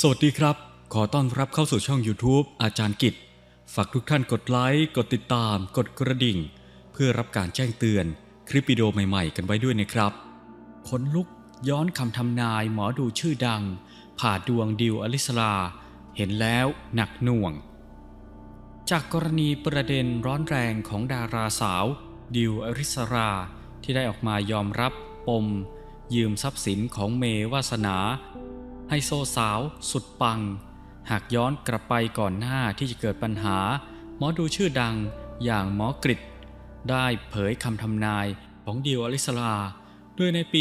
สวัสดีครับ ขอต้อนรับเข้าสู่ช่อง YouTube อาจารย์กิจ ฝากทุกท่านกดไลค์ กดติดตาม กดกระดิ่ง เพื่อรับการแจ้งเตือนคลิปวิดีโอใหม่ๆ กันไว้ด้วยนะครับขนลุกย้อนคำทำนายหมอดูชื่อดัง ผ่าดวงดิวอลิสลา เห็นแล้วหนักหน่วง จากกรณีประเด็นร้อนแรงของดาราสาว ดิวอริสรา ที่ได้ออกมายอมรับปม ยืมทรัพย์สินของเมวาสนา ไฮโซสาวสุดปัง หากย้อนกลับไปก่อนหน้าที่จะเกิดปัญหา หมอดูชื่อดังอย่างหมอกริดได้เผยคำทำนายของดิวอลิสลาโดยในปี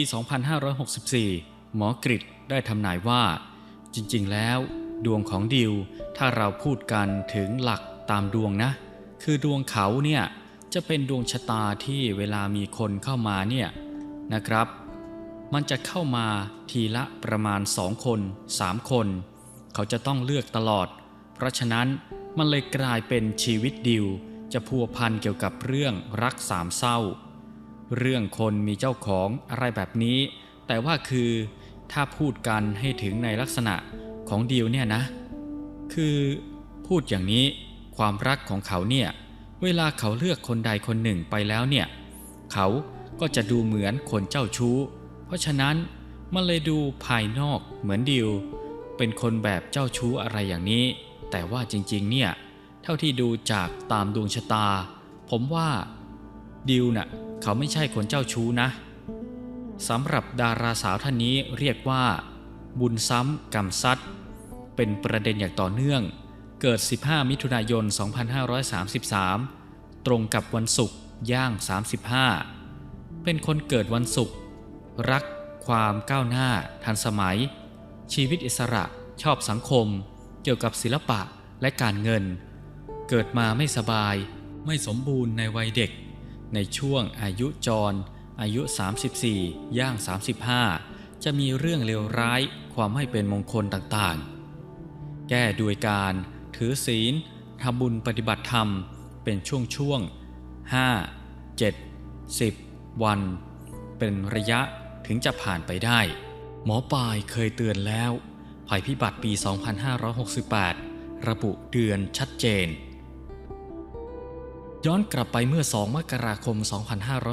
2564 หมอกริดได้ทำนายว่า จริงๆ แล้ว ดวงของดิวถ้าเราพูดกันถึงหลักตามดวงนะ คือดวงเขาเนี่ยจะเป็นดวงชะตาที่เวลามีคนเข้ามาเนี่ยนะครับ มันจะเข้ามาทีละประมาณ2คน3คน เขาจะต้องเลือกตลอด เพราะฉะนั้นมันเลยกลายเป็นชีวิตดิวจะพัวพันเกี่ยวกับเรื่องรักสามเศร้า เรื่องคนมีเจ้าของอะไรแบบนี้ แต่ว่าคือถ้าพูดกันให้ถึงในลักษณะของดิวเนี่ยนะ คือพูดอย่างนี้ความรักของเขาเนี่ย เวลาเขาเลือกคนใดคนหนึ่งไปแล้วเนี่ย เขาก็จะดูเหมือนคนเจ้าชู้ เพราะฉะนั้นมันเลยดูภายนอกเหมือนดิว เป็นคนแบบเจ้าชู้อะไรอย่างนี้ แต่ว่าจริงๆเนี่ย เท่าที่ดูจากตามดวงชะตา ผมว่าดิวน่ะเขาไม่ใช่คนเจ้าชู้นะสำหรับดาราสาวท่านนี้เรียกว่า บุญซ้ำกรรมซัดเป็นประเด็นอย่างต่อเนื่อง เกิด 15 มิถุนายน 2533 ตรงกับวันศุกร์ย่าง 35 เป็นคนเกิดวันศุกร์ รักความก้าวหน้า ทันสมัย ชีวิตอิสระชอบสังคม เกี่ยวกับศิลปะและการเงิน เกิดมาไม่สบาย ไม่สมบูรณ์ในวัยเด็ก ในช่วงอายุจร อายุ 34 ย่าง 35 จะมีเรื่องเลวร้ายความไม่เป็นมงคลต่างๆ แก้โดยการถือศีลทำบุญปฏิบัติธรรม เป็นช่วงๆ5 7 10 วัน เป็นระยะ ถึงจะผ่านไปได้ หมอปลายเคยเตือนแล้ว ภัยพิบัติปี 2568 ระบุเดือนชัดเจน ย้อนกลับไปเมื่อ 2 มกราคม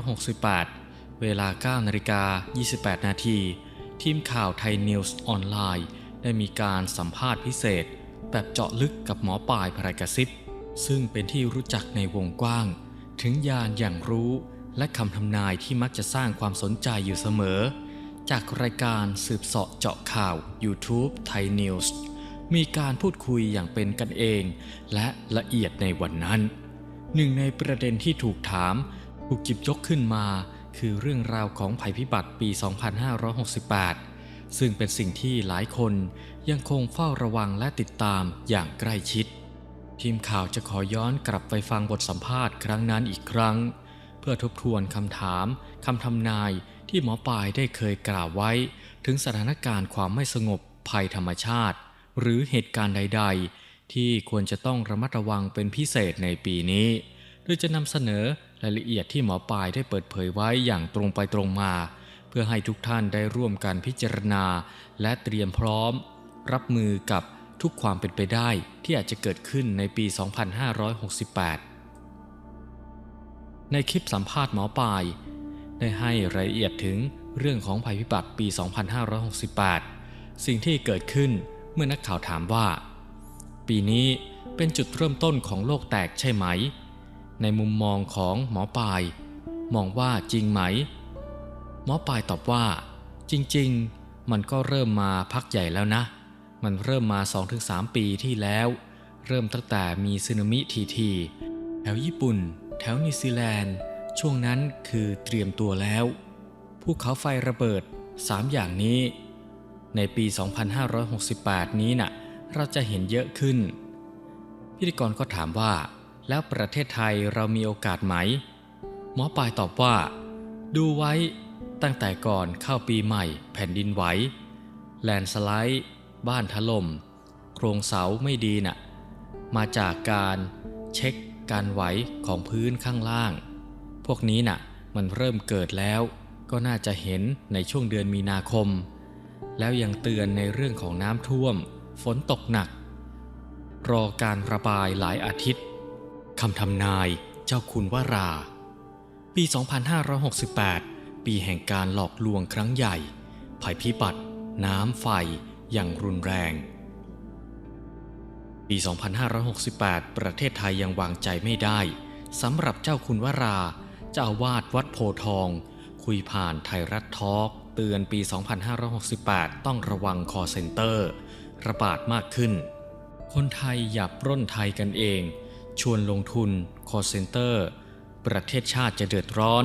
2568 เวลา 9นาฬิกา28 นาทีทีมข่าวไทยนิวส์ออนไลน์ ได้มีการสัมภาษณ์พิเศษ แบบเจาะลึกกับหมอปลายพรายกระซิบซึ่งเป็นที่รู้จักในวงกว้าง ถึงยานอย่างรู้ และคำทำนายที่มักจะสร้างความสนใจอยู่เสมอ จากรายการสืบเสาะเจาะข่าว YouTube ไทยนิวส์มีการพูดคุยอย่างเป็นกันเอง และละเอียดในวันนั้น หนึ่งในประเด็นที่ถูกถาม ถูกจิบยกขึ้นมา คือเรื่องราวของภัยพิบัติปี 2568 ซึ่งเป็นสิ่งที่หลายคนยังคงเฝ้าระวังและติดตามอย่างใกล้ชิด ทีมข่าวจะขอย้อนกลับไปฟังบทสัมภาษณ์ครั้งนั้นอีกครั้ง เพื่อทบทวนคำถามคำทำนายที่หมอปลายได้เคยกล่าวไว้ ถึงสถานการณ์ความไม่สงบภัยธรรมชาติ หรือเหตุการณ์ใด ๆ ที่ควรจะต้องระมัดระวังเป็นพิเศษในปีนี้ โดยจะนำเสนอรายละเอียดที่หมอปลายได้เปิดเผยไว้อย่างตรงไปตรงมา เพื่อให้ทุกท่านได้ร่วมกันพิจารณา และเตรียมพร้อม รับมือกับทุกความเป็นไปได้ที่อาจจะเกิดขึ้นในปี 2568 ในคลิปสัมภาษณ์หมอปลาย ได้ให้รายละเอียดถึงเรื่องของภัยพิบัติปี 2568 สิ่งที่เกิดขึ้นเมื่อนักข่าวถามว่า ปีนี้เป็นจุดเริ่มต้นของโลกแตกใช่ไหม ในมุมมองของหมอปลาย มองว่าจริงไหม หมอปลายตอบว่า จริง ๆ มันก็เริ่มมาพักใหญ่แล้วนะ มันเริ่มมา 2-3 ปีที่แล้ว เริ่มตั้งแต่มีสึนามิทีทีแถวญี่ปุ่น แถวนิวซีแลนด์ ช่วงนั้นคือเตรียมตัวแล้วภูเขาไฟระเบิด 3 อย่างนี้ ในปี 2568 นี้น่ะ เราจะเห็นเยอะขึ้น พิธีกรก็ถามว่า แล้วประเทศไทยเรามีโอกาสไหม หมอปลายตอบว่า ดูไว้ตั้งแต่ก่อนเข้าปีใหม่แผ่นดินไหวแลนสไลด์ บ้านถลม่ม โครงเสาไม่ดีน่ะ มาจากการเช็ค การไหวของพื้นข้างล่าง พวกนี้น่ะ มันเริ่มเกิดแล้ว ก็น่าจะเห็นในช่วงเดือนมีนาคม แล้วยังเตือนในเรื่องของน้ำท่วม ฝนตกหนัก รอการระบายหลายอาทิตย์คำทำนายเจ้าคุณวารา ปี 2568 ปีแห่งการหลอกลวงครั้งใหญ่ ภัยพิบัติ น้ำไฟอย่างรุนแรง ปี 2568 ประเทศไทยยังวางใจไม่ได้สำหรับเจ้าคุณวรา เจ้าวาดวัดโพทอง คุยผ่านไทยรัฐทอล์กเตือนปี 2568 ต้องระวังคอเซ็นเตอร์ ระบาดมากขึ้น คนไทยอย่าปล้นไทยกันเอง ชวนลงทุนคอเซ็นเตอร์ ประเทศชาติจะเดือดร้อน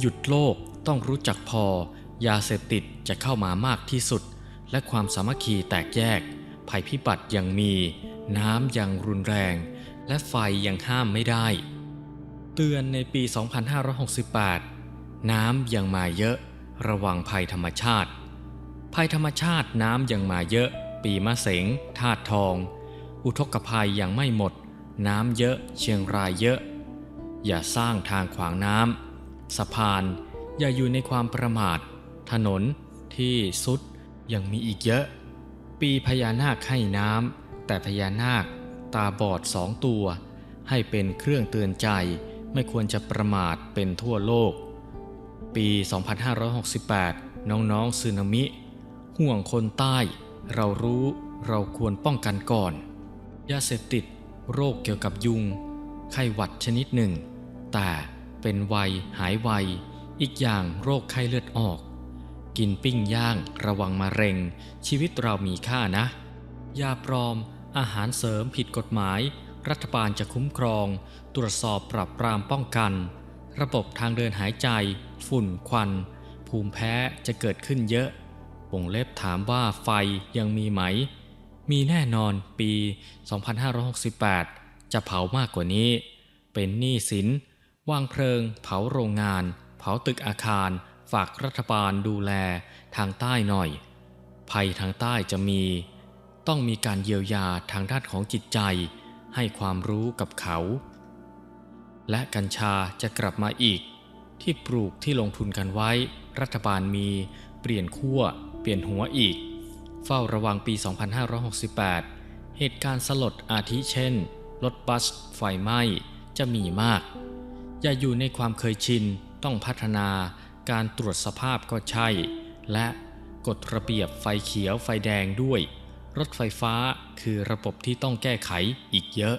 หยุดโลกต้องรู้จักพอ ยาเสพติดจะเข้ามามากที่สุด และความสามัคคีแตกแยก ภัยพิบัติยังมี น้ำยังรุนแรง และไฟยังห้ามไม่ได้ เตือนในปี 2568 น้ำยังมาเยอะ ระวังภัยธรรมชาติ ภัยธรรมชาติน้ำยังมาเยอะ ปีมะเสงธาตุทอง อุทกภัยยังไม่หมด น้ำเยอะ เชียงรายเยอะ อย่าสร้างทางขวางน้ำสะพานอย่าอยู่ในความประมาท ถนนที่สุดยังมีอีกเยอะ ปีพญานาคให้น้ำ แต่พญานาค ตาบอดสองตัว ให้เป็นเครื่องเตือนใจไม่ควรจะประมาทเป็นทั่วโลก ปี 2568 น้องๆซึนามิ ห่วงคนใต้ เรารู้เราควรป้องกันก่อน ยาเสพติด โรคเกี่ยวกับยุง ไข้หวัดชนิดหนึ่ง แต่เป็นไวหายไวอีกอย่างโรคไข้เลือดออก กินปิ้งย่างระวังมะเร็ง ชีวิตเรามีค่านะ ยาปลอม อาหารเสริมผิดกฎหมาย รัฐบาลจะคุ้มครอง ตรวจสอบปรับปรามป้องกัน ระบบทางเดินหายใจ ฝุ่นควัน ภูมิแพ้จะเกิดขึ้นเยอะวงเล็บถามว่าไฟยังมีไหม มีแน่นอนปี 2568 จะเผามากกว่านี้ เป็นหนี้สินวางเพลิง เผาโรงงาน เผาตึกอาคาร ฝากรัฐบาลดูแลทางใต้หน่อย ภัยทางใต้จะมี ต้องมีการเยียวยาทางด้านของจิตใจ ให้ความรู้กับเขา และกัญชาจะกลับมาอีก ที่ปลูกที่ลงทุนกันไว้ รัฐบาลมีเปลี่ยนขั้ว เปลี่ยนหัวอีก เฝ้าระวังปี 2568 เหตุการณ์สลดอาทิเช่น รถบัส ไฟไหม้จะมีมาก อย่าอยู่ในความเคยชินต้องพัฒนาการตรวจสภาพก็ใช่ และกฎระเบียบไฟเขียวไฟแดงด้วย รถไฟฟ้าคือระบบที่ต้องแก้ไขอีกเยอะ